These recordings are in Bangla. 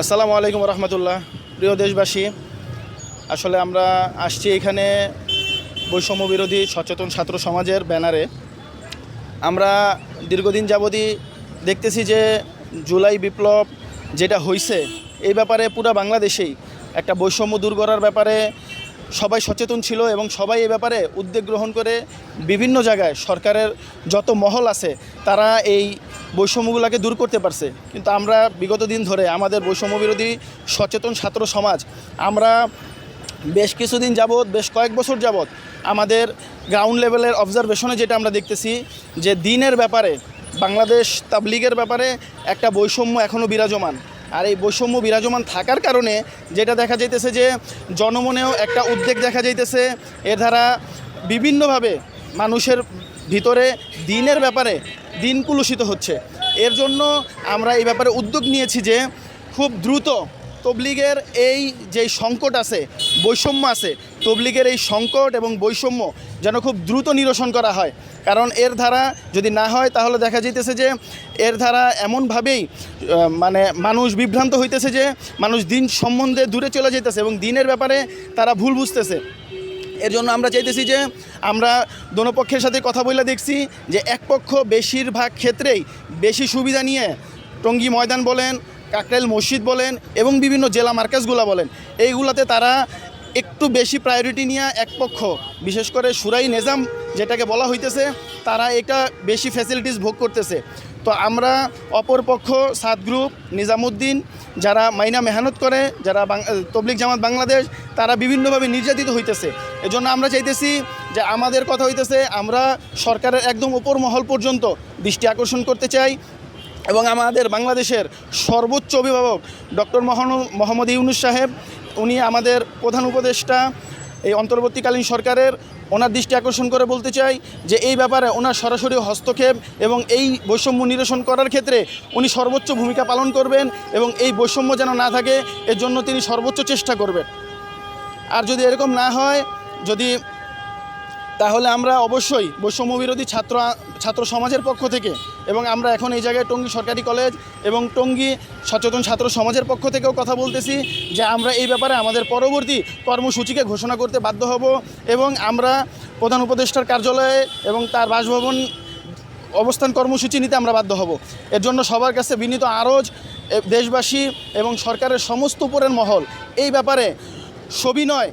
আসসালামু আলাইকুম রহমতুল্লাহ। প্রিয় দেশবাসী, আসলে আমরা আসছি এখানে বৈষম্য বিরোধী সচেতন ছাত্র সমাজের ব্যানারে। আমরা দীর্ঘদিন যাবতই দেখতেছি যে জুলাই বিপ্লব যেটা হয়েছে এই ব্যাপারে পুরা বাংলাদেশেই একটা বৈষম্য দূর করার ব্যাপারে সবাই সচেতন ছিল এবং সবাই এ ব্যাপারে উদ্যোগ গ্রহণ করে বিভিন্ন জায়গায় সরকারের যত মহল আছে, তারা এই বৈষম্যগুলোকে দূর করতে পারছে। কিন্তু আমরা বিগত দিন ধরে আমাদের বৈষম্য বিরোধী সচেতন ছাত্র সমাজ, আমরা বেশ কিছুদিন যাবৎ, বেশ কয়েক বছর যাবৎ আমাদের গ্রাউন্ড লেভেলের অবজারভেশনে যেটা আমরা দেখতেছি যে দিনের ব্যাপারে, বাংলাদেশ তাবলিগের ব্যাপারে একটা বৈষম্য এখনও বিরাজমান। আর এই বৈষম্য বিরাজমান থাকার কারণে যেটা দেখা যাইতেছে যে জনমনেও একটা উদ্বেগ দেখা যাইতেছে। এর দ্বারা বিভিন্নভাবে মানুষের ভিতরে দিনের ব্যাপারে দিন কুলুষিত হচ্ছে। এর জন্য আমরা এই ব্যাপারে উদ্যোগ নিয়েছি যে খুব দ্রুত তবলিগের এই যে সংকট আছে, বৈষম্য আছে, তবলিগের এই সংকট এবং বৈষম্য যেন খুব দ্রুত নিরসন করা হয়। কারণ এর ধারা যদি না হয়, তাহলে দেখা যাইতেছে যে এর ধারা এমনভাবেই মানে মানুষ বিভ্রান্ত হইতেছে যে মানুষ দিন সম্বন্ধে দূরে চলে যেতেছে এবং দিনের ব্যাপারে তারা ভুল বুঝতেছে। এর জন্য আমরা চাইতেছি যে আমরা দোনো পক্ষের সাথে কথা বলে দেখছি যে এক পক্ষ বেশিরভাগ ক্ষেত্রেই বেশি সুবিধা নিয়ে টঙ্গী ময়দান বলেন কাকরাইল মসজিদ বলেন এবং বিভিন্ন জেলা মার্কাজগুলো বলেন, এইগুলাতে তারা একটু বেশি প্রায়োরিটি নিয়ে এক পক্ষ, বিশেষ করে সুরাই নিজাম যেটাকে বলা হইতেছে, তারা এটা বেশি ফ্যাসিলিটিস ভোগ করতেছে। তো আমরা অপর পক্ষ, সাত গ্রুপ নিজামুদ্দিন, যারা মাইনা মেহনত করে, যারা তবলিগ জামাত বাংলাদেশ, তারা বিভিন্নভাবে নির্যাতিত হইতেছে। এজন্য আমরা চাইতেছি যে আমাদের কথা হইতেছে, আমরা সরকারের একদম উপর মহল পর্যন্ত দৃষ্টি আকর্ষণ করতে চাই এবং আমাদের বাংলাদেশের সর্বোচ্চ অভিভাবক ডক্টর মোহাম্মদ ইউনুস সাহেব, উনি আমাদের প্রধান উপদেষ্টা, এই অন্তর্বর্তীকালীন সরকারের ওনার দৃষ্টি আকর্ষণ করে বলতে চাই যে এই ব্যাপারে ওনার সরাসরি হস্তক্ষেপ এবং এই বৈষম্য নিরসন করার ক্ষেত্রে উনি সর্বোচ্চ ভূমিকা পালন করবেন এবং এই বৈষম্য যেন না থাকে, এর জন্য তিনি সর্বোচ্চ চেষ্টা করবেন। আর যদি এরকম না হয়, যদি তাহলে আমরা অবশ্যই বৈষম্য বিরোধী ছাত্র ছাত্র সমাজের পক্ষ থেকে এবং আমরা এখন এই জায়গায় টঙ্গী সরকারি কলেজ এবং টঙ্গী সচেতন ছাত্র সমাজের পক্ষ থেকেও কথা বলতেছি যে আমরা এই ব্যাপারে আমাদের পরবর্তী কর্মসূচিকে ঘোষণা করতে বাধ্য হব এবং আমরা প্রধান উপদেষ্টার কার্যালয়ে এবং তার বাসভবন অবস্থান কর্মসূচি নিতে আমরা বাধ্য হব। এর জন্য সবার কাছে বিনীত আরজ দেশবাসী এবং সরকারের সমস্ত উপরের মহল এই ব্যাপারে সবিনয়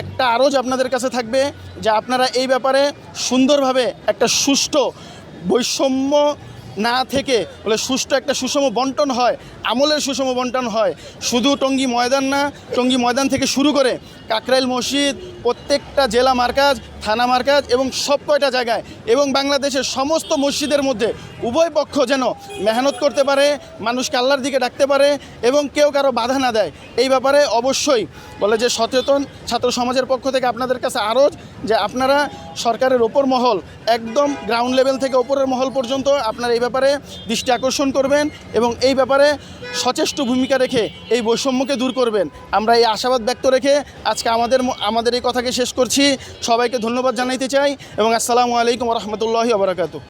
একটা আরজ আপনাদের কাছে থাকবে যে আপনারা এই ব্যাপারে সুন্দরভাবে একটা সুষ্ঠু বৈষম্য না থেকে, বলে সুষ্ঠু একটা সুষম বন্টন হয়, আমলের সুষম বন্টন হয়। শুধু টঙ্গি ময়দান না, টঙ্গি ময়দান থেকে শুরু করে কাকরাইল মসজিদ প্রত্যেকটা জেলা মার্কাজ, থানা মার্কাজ এবং সব কয়টা জায়গায় এবং বাংলাদেশের সমস্ত মসজিদের মধ্যে উভয় পক্ষ যেন মেহনত করতে পারে, মানুষকে আল্লাহর দিকে ডাকতে পারে এবং কেউ কারও বাধা না দেয়। এই ব্যাপারে অবশ্যই বলে যে সচেতন ছাত্র সমাজের পক্ষ থেকে আপনাদের কাছে আরও যে আপনারা সরকারের ওপর মহল, একদম গ্রাউন্ড লেভেল থেকে ওপরের মহল পর্যন্ত আপনারা এই ব্যাপারে দৃষ্টি আকর্ষণ করবেন এবং এই ব্যাপারে সচেষ্ট ভূমিকা রেখে এই বৈষম্যকে দূর করবেন। আমরা এই আশাবাদ ব্যক্ত রেখে আজকে আমাদের আমাদের এই কথাকে শেষ করছি। সবাইকে ধন্যবাদ জানাইতে চাই এবং আসসালামু আলাইকুম রহমতুল্লাহি আবরাকাতু